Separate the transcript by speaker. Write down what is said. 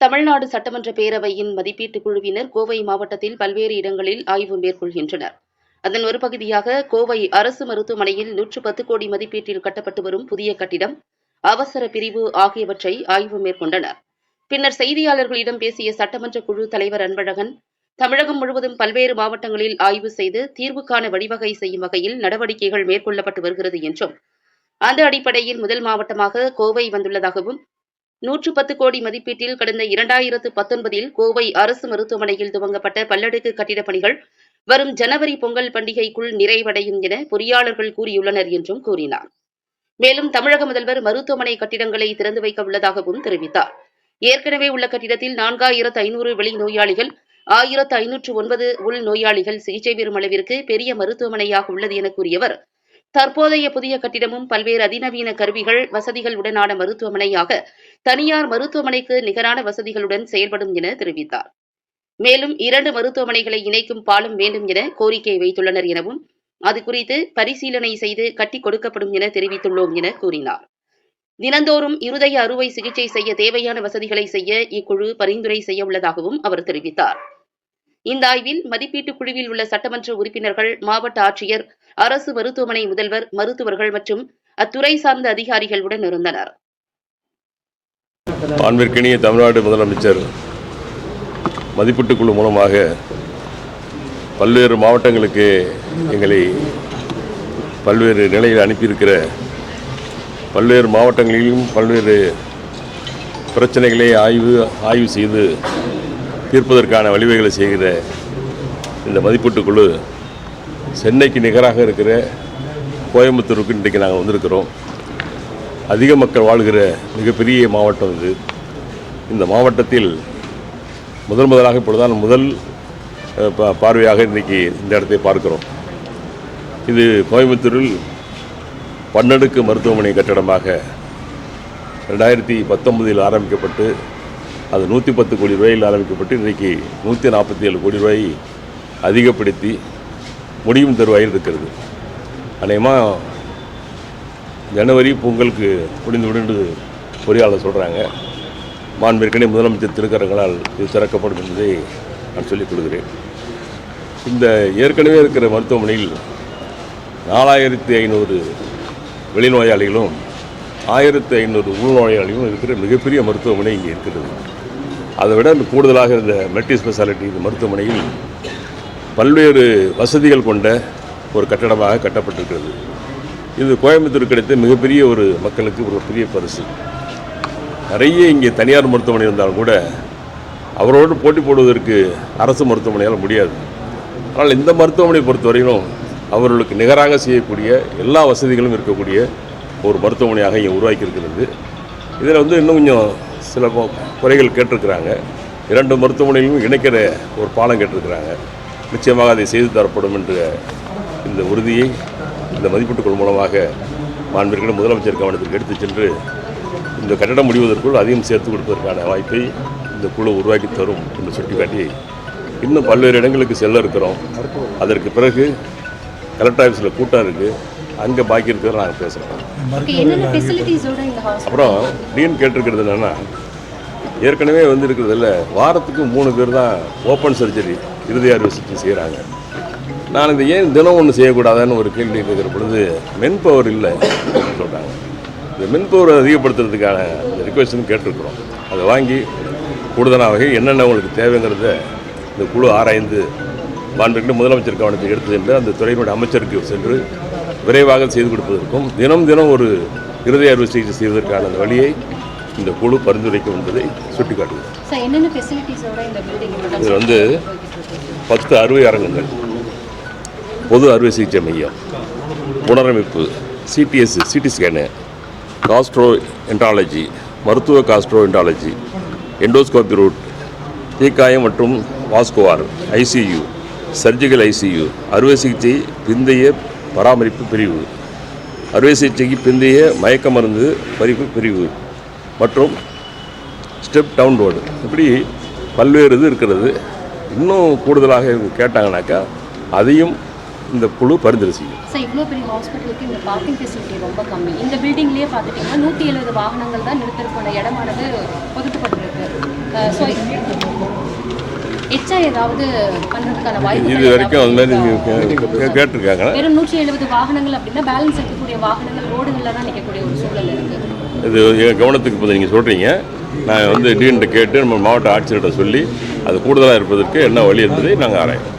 Speaker 1: தமிழ்நாடு சட்டமன்ற பேரவையின் மதிப்பீட்டுக் குழுவினர் கோவை மாவட்டத்தில் பல்வேறு இடங்களில் ஆய்வு மேற்கொள்கின்றனர். அதன் ஒரு பகுதியாக கோவை அரசு மருத்துவமனையில் நூற்று பத்து கோடி மதிப்பீட்டில் கட்டப்பட்டு வரும் புதிய கட்டிடம் அவசர பிரிவு ஆகியவற்றை ஆய்வு மேற்கொண்டனர். பின்னர் செய்தியாளர்களிடம் பேசிய சட்டமன்ற குழு தலைவர் அன்பழகன் தமிழகம் முழுவதும் பல்வேறு மாவட்டங்களில் ஆய்வு செய்து தீர்வுக்கான வழிவகை செய்யும் வகையில் நடவடிக்கைகள் மேற்கொள்ளப்பட்டு வருகிறது என்றும் அந்த அடிப்படையில் முதல் மாவட்டமாக கோவை வந்துள்ளதாகவும் நூற்று பத்து கோடி மதிப்பீட்டில் கடந்த இரண்டாயிரத்து பத்தொன்பதில் கோவை அரசு மருத்துவமனையில் துவங்கப்பட்ட பல்லடுக்கு கட்டிடப் பணிகள் வரும் ஜனவரி பொங்கல் பண்டிகைக்குள் நிறைவடையும் என பொறியாளர்கள் கூறியுள்ளனர் என்றும் கூறினார். மேலும் தமிழக முதல்வர் மருத்துவமனை கட்டிடங்களை திறந்து வைக்க உள்ளதாகவும் தெரிவித்தார். ஏற்கனவே உள்ள கட்டிடத்தில் நான்காயிரத்து ஐநூறு வெளி நோயாளிகள் ஆயிரத்து ஐநூற்று ஒன்பது உள் நோயாளிகள் சிகிச்சை பெறும் அளவிற்கு பெரிய மருத்துவமனையாக உள்ளது என கூறியவர் தற்போதைய புதிய கட்டிடமும் பல்வேறு அதிநவீன கருவிகள் வசதிகள் உடனான மருத்துவமனையாக தனியார் மருத்துவமனைக்கு நிகரான வசதிகளுடன் செயல்படும் என தெரிவித்தார். மேலும் இரண்டு மருத்துவமனைகளை இணைக்கும் பாலம் வேண்டும் என கோரிக்கை வைத்துள்ளனர் எனவும் அது குறித்து பரிசீலனை செய்து கட்டிக் கொடுக்கப்படும் என தெரிவித்துள்ளோம் என கூறினார். தினந்தோறும் இருதய அறுவை சிகிச்சை செய்ய தேவையான வசதிகளை செய்ய இக்குழு பரிந்துரை செய்ய உள்ளதாகவும் அவர் தெரிவித்தார். இந்த ஆய்வில் மதிப்பீட்டு குழுவில் உள்ள சட்டமன்ற உறுப்பினர்கள் மாவட்ட ஆட்சியர் அரசு மருத்துவமனை முதல்வர் மருத்துவர்கள் மற்றும் அத்துறை சார்ந்த அதிகாரிகள் உடன் இருந்தனர்.
Speaker 2: அன்பிற்கினிய தமிழ்நாடு முதலமைச்சர் மதிப்பீட்டு குழு மூலமாக பல்வேறு மாவட்டங்களுக்கு எங்களை பல்வேறு நிலையில் அனுப்பியிருக்கிற பல்வேறு மாவட்டங்களிலும் பல்வேறு பிரச்சனைகளை ஆய்வு ஆய்வு செய்து தீர்ப்பதற்கான வழிவகைகளை செய்கிற இந்த மதிப்பீட்டுக்குழு சென்னைக்கு நிகராக இருக்கிற கோயம்புத்தூருக்கு இன்றைக்கு நாங்கள் வந்திருக்கிறோம். அதிக மக்கள் வாழ்கிற மிகப்பெரிய மாவட்டம் இது. இந்த மாவட்டத்தில் முதல் முதலாக இப்பொழுதுதான் முதல் பார்வையாக இன்றைக்கி இந்த இடத்தை பார்க்கிறோம். இது கோயம்புத்தூரில் பன்னடுக்கு மருத்துவமனை கட்டடமாக ரெண்டாயிரத்தி பத்தொன்பதில் ஆரம்பிக்கப்பட்டு அது நூற்றி பத்து கோடி ரூபாயில் ஆரம்பிக்கப்பட்டு இன்றைக்கு நூற்றி நாற்பத்தி ஏழு கோடி ரூபாய் அதிகப்படுத்தி முடியும் தருவாயில் இருக்கிறது. அநேகமாக ஜனவரி பொங்கலுக்கு முடிந்துவிடும் என்று பொறியாளர் சொல்கிறாங்க மாண்பிற்கனவே முதலமைச்சர் திருக்கரங்களால் இது திறக்கப்படும் என்பதை நான் சொல்லிக் கொள்கிறேன். இந்த ஏற்கனவே இருக்கிற மருத்துவமனையில் நாலாயிரத்தி ஐநூறு வெளிநோயாளிகளும் ஆயிரத்தி ஐநூறு உள்நோயாளிகளும் இருக்கிற மிகப்பெரிய மருத்துவமனை இங்கே இருக்கிறது அதை விட கூடுதலாக இந்த மல்டி ஸ்பெஷாலிட்டி இந்த மருத்துவமனையில் பல்வேறு வசதிகள் கொண்ட ஒரு கட்டடமாக கட்டப்பட்டிருக்கிறது. இது கோயம்புத்தூர் கிடைத்த மிகப்பெரிய ஒரு மக்களுக்கு ஒரு பெரிய பரிசு. நிறைய இங்கே தனியார் மருத்துவமனை இருந்தாலும் கூட அவரோடு போட்டி போடுவதற்கு அரசு மருத்துவமனையால் முடியாது. ஆனால் இந்த மருத்துவமனை பொறுத்தவரையிலும் அவர்களுக்கு நிகராக செய்யக்கூடிய எல்லா வசதிகளும் இருக்கக்கூடிய ஒரு மருத்துவமனையாக இங்கே உருவாக்கியிருக்கிறது. இதில் வந்து இன்னும் கொஞ்சம் சில குறைகள் கேட்டிருக்கிறாங்க. இரண்டு மருத்துவமனையிலும் இணைக்கிற ஒரு பாலம் கேட்டிருக்கிறாங்க. நிச்சயமாக அதை செய்து தரப்படும் என்ற இந்த உறுதியை இந்த மதிப்பீட்டுக்குள் மூலமாக மாண்பிற்கிற முதலமைச்சர் கவனத்திற்கு எடுத்து சென்று இந்த கட்டடம் முடிவதற்குள் அதையும் சேர்த்து கொடுப்பதற்கான வாய்ப்பை இந்த குழு உருவாக்கி தரும் என்று சுட்டிக்காட்டி இன்னும் பல்வேறு இடங்களுக்கு செல்ல இருக்கிறோம். அதற்கு பிறகு கலெக்டர் ஆஃபீஸில் கூட்டம் இருக்குது அங்கே பாக்கி இருக்கிறத நாங்கள் பேசுகிறோம் அப்புறம் டீன் கேட்டிருக்கிறது என்னென்னா ஏற்கனவே வந்து இருக்கிறதுல வாரத்துக்கு மூணு பேர் தான் ஓப்பன் சர்ஜரி இருதய அறுவை சிகிச்சை செய்கிறாங்க நான் இந்த ஏன் தினம் ஒன்று செய்யக்கூடாதுன்னு ஒரு கேள்வி கேட்குற பொழுது மென் பவர் இல்லை அப்படின்னு சொல்கிறாங்க இந்த மென் பவர் அதிகப்படுத்துறதுக்கான ரிக்வெஸ்ட்னு கேட்டிருக்கிறோம். அதை வாங்கி கூடுதலான வகை என்னென்ன உங்களுக்கு தேவைங்கிறத இந்த குழு ஆராய்ந்து மாண்புமிகு முதலமைச்சர் கவனத்துக்கு எடுத்து சென்று அந்த துறையினுடைய அமைச்சருக்கு சென்று விரைவாக செய்து கொடுப்பதற்கும் தினம் தினம் ஒரு இருதய அறுவை சிகிச்சை செய்வதற்கான வழியை இந்த குழு பரிந்துரைக்கும் என்பதை சுட்டிக்காட்டுகிறது இதில் வந்து பத்து அறுவை அரங்கங்கள் பொது அறுவை சிகிச்சை மையம் புனரமைப்பு CTS CT scan gastroenterology மருத்துவ காஸ்ட்ரோ என்டாலஜி எண்டோஸ்கோபி ரூட் தீக்காயம் மற்றும் வாஸ்குவார் ஐசியு சர்ஜிக்கல் ஐசியு அறுவை சிகிச்சை பிந்தைய பராமரிப்பு பிரிவு. அறுவை சிகிச்சைக்கு பிந்தைய மயக்க மருந்து பறிப்பு பிரிவு மற்றும் ஸ்டெப் டவுன்லோடு இப்படி பல்வேறு இது இருக்கிறது. இன்னும் கூடுதலாக கேட்டாங்கனாக்கா அதையும் இந்த குழு பரிந்துரை செய்யும்.
Speaker 3: சார் இவ்வளோ பெரிய ஹாஸ்பிட்டலுக்கு இந்த பார்க்கிங் ஃபெசிலிட்டி ரொம்ப கம்மி. இந்த பில்டிங்லேயே பார்த்துட்டிங்கன்னா நூற்றி எழுபது வாகனங்கள் தான் நிறுத்திருக்கான இடமானது ஒதுக்கப்பட்டிருக்கு ஸோ எச்சா ஏதாவது பண்ணுறதுக்கான வாய்ப்பு
Speaker 2: இது வரைக்கும் அது மாதிரி கேட்டிருக்காங்க
Speaker 3: வெறும் நூற்றி எழுபது வாகனங்கள் அப்படின்னா பேலன்ஸ் இருக்கக்கூடிய வாகனங்கள் ரோடுகளில் தான் நிற்கக்கூடிய ஒரு சூழல் இருக்குது
Speaker 2: இது என் கவனத்துக்கு இப்போ நீங்கள் சொல்கிறீங்க நான் வந்து டீன்கிட்ட கேட்டு நம்ம மாவட்ட ஆட்சியர்கிட்ட சொல்லி அது கூடுதலாக இருப்பதற்கு என்ன வழி என்பதை நாங்கள் ஆராயோம்